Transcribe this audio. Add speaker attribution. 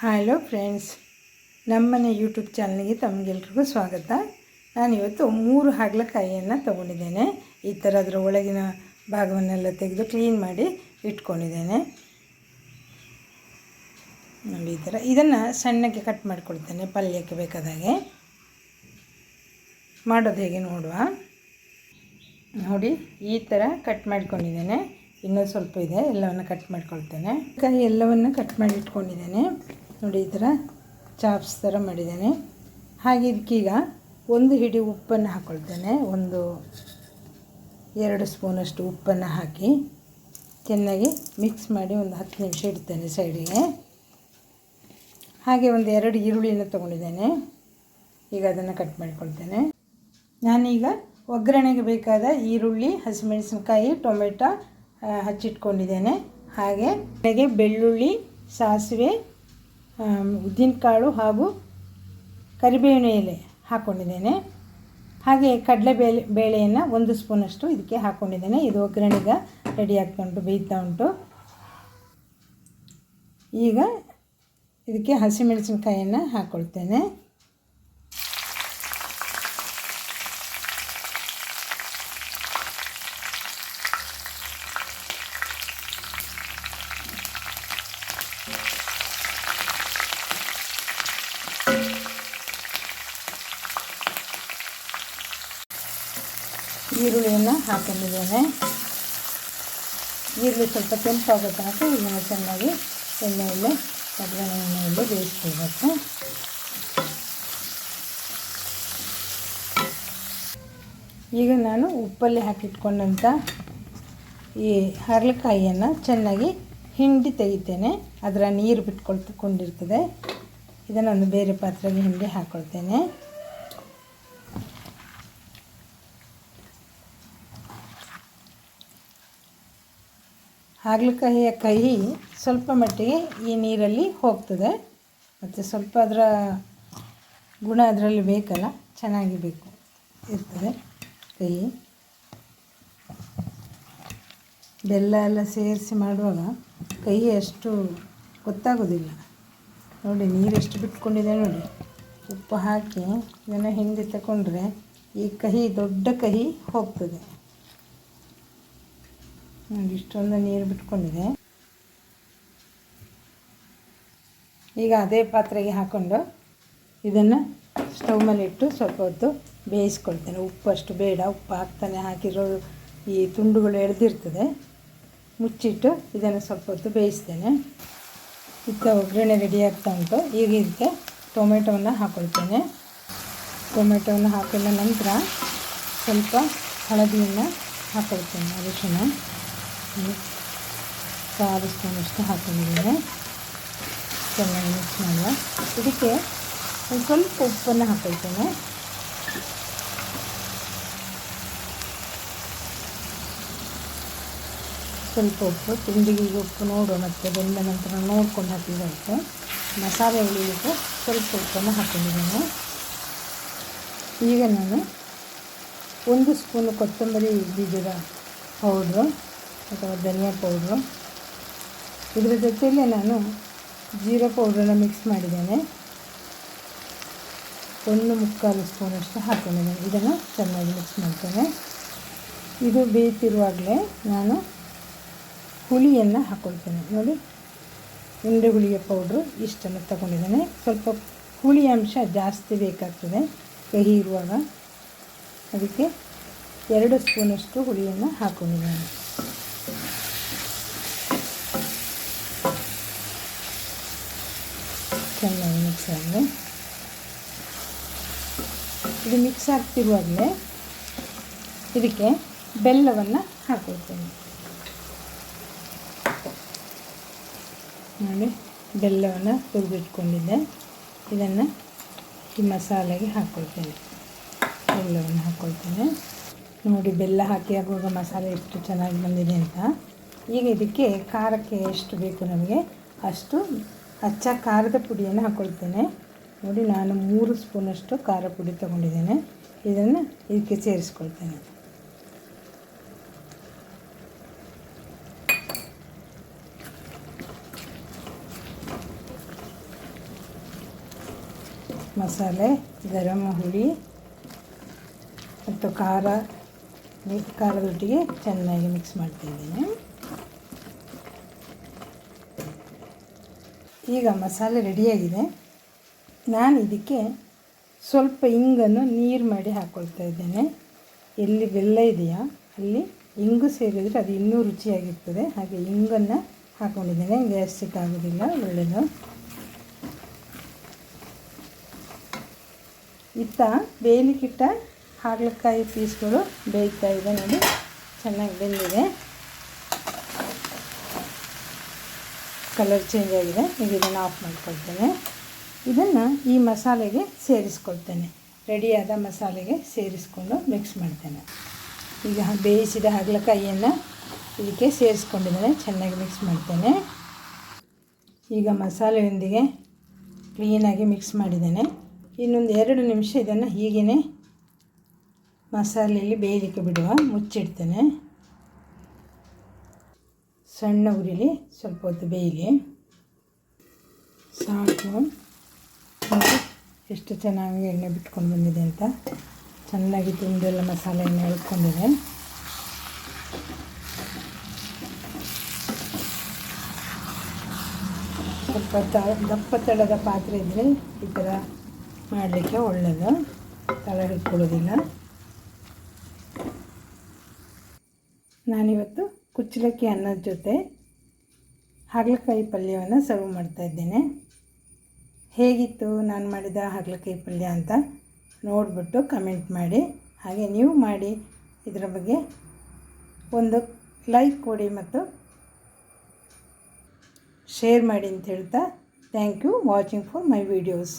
Speaker 1: Hello friends, ನಮ್ಮನೆ YouTube ಚಾನಲ್ಗೆ ತಮಗೆಲ್ರಿಗೂ ಸ್ವಾಗತ. ನಾನಿವತ್ತು ಮೂರು ಹಾಗಲಕಾಯಿಯನ್ನು ತೊಗೊಂಡಿದ್ದೇನೆ. ಈ ಥರ ಅದರ ಒಳಗಿನ ಭಾಗವನ್ನೆಲ್ಲ ತೆಗೆದು ಕ್ಲೀನ್ ಮಾಡಿ ಇಟ್ಕೊಂಡಿದ್ದೇನೆ. ನೋಡಿ ಈ ಥರ ಇದನ್ನು ಸಣ್ಣಕ್ಕೆ ಕಟ್ ಮಾಡಿಕೊಳ್ತೇನೆ, ಪಲ್ಯಕ್ಕೆ ಬೇಕಾದಾಗೆ ಮಾಡೋದು ಹೇಗೆ ನೋಡುವ. ನೋಡಿ, ಈ ಥರ ಕಟ್ ಮಾಡ್ಕೊಂಡಿದ್ದೇನೆ. ಇನ್ನೂ ಸ್ವಲ್ಪ ಇದೆ, ಎಲ್ಲವನ್ನು ಕಟ್ ಮಾಡ್ಕೊಳ್ತೇನೆ. ಕಾಯಿ ಎಲ್ಲವನ್ನು ಕಟ್ ಮಾಡಿ ಇಟ್ಕೊಂಡಿದ್ದೇನೆ. ನೋಡಿ ಈ ಥರ ಚಾಪ್ಸ್ ಥರ ಮಾಡಿದ್ದೇನೆ. ಹಾಗೆ ಇದಕ್ಕೀಗ ಒಂದು ಹಿಡಿ ಉಪ್ಪನ್ನು ಹಾಕ್ಕೊಳ್ತೇನೆ ಒಂದು ಎರಡು ಸ್ಪೂನಷ್ಟು ಉಪ್ಪನ್ನು ಹಾಕಿ ಚೆನ್ನಾಗಿ ಮಿಕ್ಸ್ ಮಾಡಿ ಒಂದು ಹತ್ತು ನಿಮಿಷ ಇಡ್ತೇನೆ ಸೈಡಿಗೆ. ಹಾಗೆ ಒಂದು ಎರಡು ಈರುಳ್ಳಿನ ತೊಗೊಂಡಿದ್ದೇನೆ. ಈಗ ಅದನ್ನು ಕಟ್ ಮಾಡಿಕೊಳ್ತೇನೆ. ನಾನೀಗ ಒಗ್ಗರಣೆಗೆ ಬೇಕಾದ ಈರುಳ್ಳಿ, ಹಸಿಮೆಣಸಿನ್ಕಾಯಿ, ಟೊಮೆಟೊ ಹಚ್ಚಿಟ್ಕೊಂಡಿದ್ದೇನೆ. ಹಾಗೆ ಬೆಳ್ಳುಳ್ಳಿ, ಸಾಸಿವೆ ಉದ್ದಿನಕಾಳು ಹಾಗೂ ಕರಿಬೇವಿನ ಎಲೆ ಹಾಕ್ಕೊಂಡಿದ್ದೇನೆ ಹಾಗೆ ಕಡಲೆ ಬೇಳೆ, ಬೇಳೆಯನ್ನು ಒಂದು ಸ್ಪೂನಷ್ಟು ಇದಕ್ಕೆ ಹಾಕ್ಕೊಂಡಿದ್ದೇನೆ ಇದು ಒಗ್ಗರಣೆಗೆ ರೆಡಿ ಆಗ್ತಾ ಉಂಟು, ಬೇಯ್ತಾ ಉಂಟು. ಈಗ ಇದಕ್ಕೆ ಹಸಿಮೆಣಸಿನ್ಕಾಯನ್ನು ಹಾಕ್ಕೊಳ್ತೇನೆ ಈರುಳ್ಳಿಯನ್ನು ಹಾಕೊಂಡಿದ್ದೇನೆ. ಈರುಳ್ಳಿ ಸ್ವಲ್ಪ ಕೆಂಪಾಗೋ ತನಕ ಇದನ್ನು ಚೆನ್ನಾಗಿ ಎಣ್ಣೆಯಲ್ಲಿ ಕರಿಬೇವಿನ ಎಣ್ಣೆಯಲ್ಲಿ ಬೇಯಿಸ್ಕೊಳ್ಬೇಕು ಈಗ ನಾನು ಉಪ್ಪಲ್ಲಿ ಹಾಕಿಟ್ಕೊಂಡಂಥ ಈ ಹರಳಕಾಯಿಯನ್ನು ಚೆನ್ನಾಗಿ ಹಿಂಡಿ ತೆಗಿತೇನೆ. ಅದರ ನೀರು ಬಿಟ್ಕೊಳ್ತಕೊಂಡಿರ್ತದೆ. ಇದನ್ನು ಒಂದು ಬೇರೆ ಪಾತ್ರೆಗೆ ಹಿಂಡಿ ಹಾಕ್ಕೊಳ್ತೇನೆ ಹಾಗಲಕಾಯಿಯ ಕಹಿ ಸ್ವಲ್ಪ ಮಟ್ಟಿಗೆ ಈ ನೀರಲ್ಲಿ ಹೋಗ್ತದೆ. ಮತ್ತು ಸ್ವಲ್ಪ ಅದರ ಗುಣ ಅದರಲ್ಲಿ ಬೇಕಲ್ಲ, ಚೆನ್ನಾಗಿ ಬೇಕು ಇರ್ತದೆ ಕಹಿ. ಬೆಲ್ಲ ಎಲ್ಲ ಸೇರಿಸಿ ಮಾಡುವಾಗ ಕಹಿ ಅಷ್ಟು ಗೊತ್ತಾಗೋದಿಲ್ಲ. ನೋಡಿ ನೀರೆಷ್ಟು ಬಿಟ್ಕೊಂಡಿದೆ ನೋಡಿ. ಉಪ್ಪು ಹಾಕಿ ಇದನ್ನು ಹಿಂದೆ ತಗೊಂಡ್ರೆ ಈ ಕಹಿ ದೊಡ್ಡ ಕಹಿ ಹೋಗ್ತದೆ. ಇಷ್ಟೊಂದು ನೀರು ಬಿಟ್ಕೊಂಡಿದೆ. ಈಗ ಅದೇ ಪಾತ್ರೆಗೆ ಹಾಕ್ಕೊಂಡು ಇದನ್ನು ಸ್ಟವ್ ಮೇಲೆ ಇಟ್ಟು ಸ್ವಲ್ಪ ಹೊತ್ತು ಬೇಯಿಸ್ಕೊಳ್ತೇನೆ. ಉಪ್ಪಷ್ಟು ಬೇಡ, ಉಪ್ಪು ಹಾಕ್ತಾನೆ ಹಾಕಿರೋ ಈ ತುಂಡುಗಳು ಎಳೆದಿರ್ತದೆ ಮುಚ್ಚಿಟ್ಟು ಇದನ್ನು ಸ್ವಲ್ಪ ಹೊತ್ತು ಬೇಯಿಸ್ತೇನೆ. ಇತ್ತ ಒಗ್ಗರಣೆ ರೆಡಿ ಆಗ್ತಾ ಉಂಟು. ಈಗ ಇದಕ್ಕೆ ಟೊಮೆಟೊವನ್ನು ಹಾಕ್ಕೊಳ್ತೇನೆ ಟೊಮೆಟೊವನ್ನು ಹಾಕಿದ ನಂತರ ಸ್ವಲ್ಪ ಹಳದಿಯನ್ನು ಹಾಕ್ಕೊಳ್ತೇನೆ ಅರಿಶಿನ. ಕಾಲು ಸ್ಪೂನಷ್ಟು ಹಾಕೊಂಡಿದ್ದೀನಿ ಚೆನ್ನಾಗಿ ಮಿಕ್ಸ್ ಮಾಡುವ. ಇದಕ್ಕೆ ಒಂದು ಸ್ವಲ್ಪ ಉಪ್ಪನ್ನು ಹಾಕೊಳ್ತೇನೆ. ಸ್ವಲ್ಪ ಉಪ್ಪು ತಿಂಡಿಗೆ ಉಪ್ಪು ನೋಡು ಮತ್ತು ಬೆಂದ ನಂತರ ನೋಡ್ಕೊಂಡು ಹಾಕಿದಂತೆ ಮಸಾಲೆ ಉಳಿಲಿಕ್ಕೆ ಸ್ವಲ್ಪ ಉಪ್ಪನ್ನು ಹಾಕೊಂಡಿದ್ದೇನೆ. ಈಗ ನಾನು ಒಂದು ಸ್ಪೂನು ಕೊತ್ತಂಬರಿ ಬೀಜದ ಪೌಡ್ರು ಅಥವಾ ಧನಿಯಾ ಪೌಡ್ರು. ಇದರ ಜೊತೆಯಲ್ಲೇ ನಾನು ಜೀರಾ ಪೌಡ್ರನ್ನು ಮಿಕ್ಸ್ ಮಾಡಿದ್ದೇನೆ. ಒಂದು ಮುಕ್ಕಾಲು ಸ್ಪೂನಷ್ಟು ಹಾಕೊಂಡಿದ್ದೇನೆ. ಇದನ್ನು ಚೆನ್ನಾಗಿ ಮಿಕ್ಸ್ ಮಾಡ್ತೇನೆ. ಇದು ಬೇಯ್ತಿರುವಾಗಲೇ ನಾನು ಹುಳಿಯನ್ನು ಹಾಕ್ಕೊಳ್ತೇನೆ ನೋಡಿ, ಉಂಡೆ ಹುಳಿಯ ಪೌಡ್ರು ಇಷ್ಟನ್ನು ತಗೊಂಡಿದ್ದೇನೆ. ಸ್ವಲ್ಪ ಹುಳಿ ಅಂಶ ಜಾಸ್ತಿ ಬೇಕಾಗ್ತದೆ. ಕಹಿ ಇರುವಾಗ. ಅದಕ್ಕೆ ಎರಡು ಸ್ಪೂನಷ್ಟು ಹುಳಿಯನ್ನು ಹಾಕ್ಕೊಂಡಿದ್ದೇನೆ ಚೆನ್ನಾಗಿ ಮಿಕ್ಸ್ ಆಗಲಿ ಇದು ಮಿಕ್ಸ್ ಆಗ್ತಿರುವಾಗಲೇ ಇದಕ್ಕೆ ಬೆಲ್ಲವನ್ನು ಹಾಕೊಳ್ತೇನೆ. ನೋಡಿ, ಬೆಲ್ಲವನ್ನು ತುರಿದಿಟ್ಕೊಂಡಿದ್ದೆ. ಇದನ್ನು ಈ ಮಸಾಲೆಗೆ ಹಾಕ್ಕೊಳ್ತೇನೆ ಬೆಲ್ಲವನ್ನು ಹಾಕ್ಕೊಳ್ತೇನೆ ನೋಡಿ, ಬೆಲ್ಲ ಹಾಕಿ ಆಗುವಾಗ ಮಸಾಲೆ ಎಷ್ಟು ಚೆನ್ನಾಗಿ ಬಂದಿದೆ ಅಂತ. ಈಗ ಇದಕ್ಕೆ ಖಾರಕ್ಕೆ ಎಷ್ಟು ಬೇಕು ನಮಗೆ? ಅಷ್ಟು ಅಚ್ಚ ಖಾರದ ಪುಡಿಯನ್ನು ಹಾಕ್ಕೊಳ್ತೇನೆ ನೋಡಿ, ನಾನು ಮೂರು ಸ್ಪೂನಷ್ಟು ಖಾರ ಪುಡಿ ತೊಗೊಂಡಿದ್ದೇನೆ. ಇದನ್ನು ಇದಕ್ಕೆ ಸೇರಿಸ್ಕೊಳ್ತೇನೆ. ಮಸಾಲೆ, ಗರಂ ಹುಳಿ ಮತ್ತು ಖಾರ ಖಾರದೊಟ್ಟಿಗೆ ಚೆನ್ನಾಗಿ ಮಿಕ್ಸ್ ಮಾಡ್ತಾಯಿದ್ದೀನಿ ಈಗ ಮಸಾಲೆ ರೆಡಿಯಾಗಿದೆ. ನಾನು ಇದಕ್ಕೆ ಸ್ವಲ್ಪ ಇಂಗನ್ನು ನೀರು ಮಾಡಿ ಹಾಕ್ಕೊಳ್ತಾ ಇದ್ದೇನೆ. ಎಲ್ಲಿ ಬೆಲ್ಲ ಇದೆಯಾ? ಅಲ್ಲಿ ಇಂಗು ಸೇರಿದರೆ ಅದು ಇನ್ನೂ ರುಚಿಯಾಗಿರ್ತದೆ. ಹಾಗೆ ಇಂಗನ್ನು ಹಾಕ್ಕೊಂಡಿದ್ದೇನೆ ಗ್ಯಾಸ್ಟ್ರಿಕ್ ಆಗೋದಿಲ್ಲ ಒಳ್ಳೆಯದು ಇತ್ತ ಬೇಲಿಕಿಟ್ಟ ಹಾಗಲಕಾಯಿ ಪೀಸ್ಗಳು ಬೇಯ್ತಾ ಇದೆ ನೋಡಿ. ಚೆನ್ನಾಗಿ ಬೆಂದಿದೆ. ಕಲರ್ ಚೇಂಜ್ ಆಗಿದೆ, ಈಗ ಇದನ್ನು ಆಫ್ ಮಾಡ್ಕೊಳ್ತೇನೆ. ಇದನ್ನು ಈ ಮಸಾಲೆಗೆ ಸೇರಿಸ್ಕೊಳ್ತೇನೆ. ರೆಡಿಯಾದ ಮಸಾಲೆಗೆ ಸೇರಿಸ್ಕೊಂಡು ಮಿಕ್ಸ್ ಮಾಡ್ತೇನೆ. ಈಗ ಬೇಯಿಸಿದ ಹಾಗಲಕಾಯಿಯನ್ನು ಇದಕ್ಕೆ ಸೇರಿಸ್ಕೊಂಡಿದ್ದೇನೆ, ಚೆನ್ನಾಗಿ ಮಿಕ್ಸ್ ಮಾಡ್ತೇನೆ. ಈಗ ಮಸಾಲೆಯೊಂದಿಗೆ ಕ್ಲೀನಾಗಿ ಮಿಕ್ಸ್ ಮಾಡಿದ್ದೇನೆ. ಇನ್ನೊಂದು ಎರಡು ನಿಮಿಷ ಇದನ್ನು ಹೀಗೇ ಮಸಾಲೆಯಲ್ಲಿ ಬೇಯಲಿಕ್ಕೆ ಬಿಡುವ, ಮುಚ್ಚಿಡ್ತೇನೆ. ಸಣ್ಣ ಉರಿಲಿ ಸ್ವಲ್ಪ ಹೊತ್ತು ಬೇಯಲಿ. ಸಾಕು. ಎಷ್ಟು ಚೆನ್ನಾಗಿ ಎಣ್ಣೆ ಬಿಟ್ಕೊಂಡು ಬಂದಿದೆ ಅಂತ. ಚೆನ್ನಾಗಿ ತುಂಡೆಲ್ಲ ಮಸಾಲೆ ಎಣ್ಣೆ ಸ್ವಲ್ಪ ತ ದಪ್ಪ ತಳದ ಪಾತ್ರೆ ಇದ್ದರೆ ಈ ಥರ ಮಾಡಲಿಕ್ಕೆ ಒಳ್ಳೆಯದು ತಳ ಹಿಡ್ಕೊಳ್ಳೋದಿಲ್ಲ ನಾನಿವತ್ತು ಕುಚ್ಚಲಕ್ಕಿ ಅನ್ನದ ಜೊತೆ ಹಾಗಲಕಾಯಿ ಪಲ್ಯವನ್ನು ಸರ್ವ್ ಮಾಡ್ತಾಯಿದ್ದೇನೆ ಹೇಗಿತ್ತು, ನಾನು ಮಾಡಿದ ಹಾಗಲಕಾಯಿ ಪಲ್ಯ ಅಂತ ನೋಡಿಬಿಟ್ಟು ಕಮೆಂಟ್ ಮಾಡಿ. ಹಾಗೆ ನೀವು ಮಾಡಿ. ಇದರ ಬಗ್ಗೆ ಒಂದು ಲೈಕ್ ಕೊಡಿ ಮತ್ತು ಶೇರ್ ಮಾಡಿ ಅಂತ ಹೇಳ್ತಾ thank you watching for my videos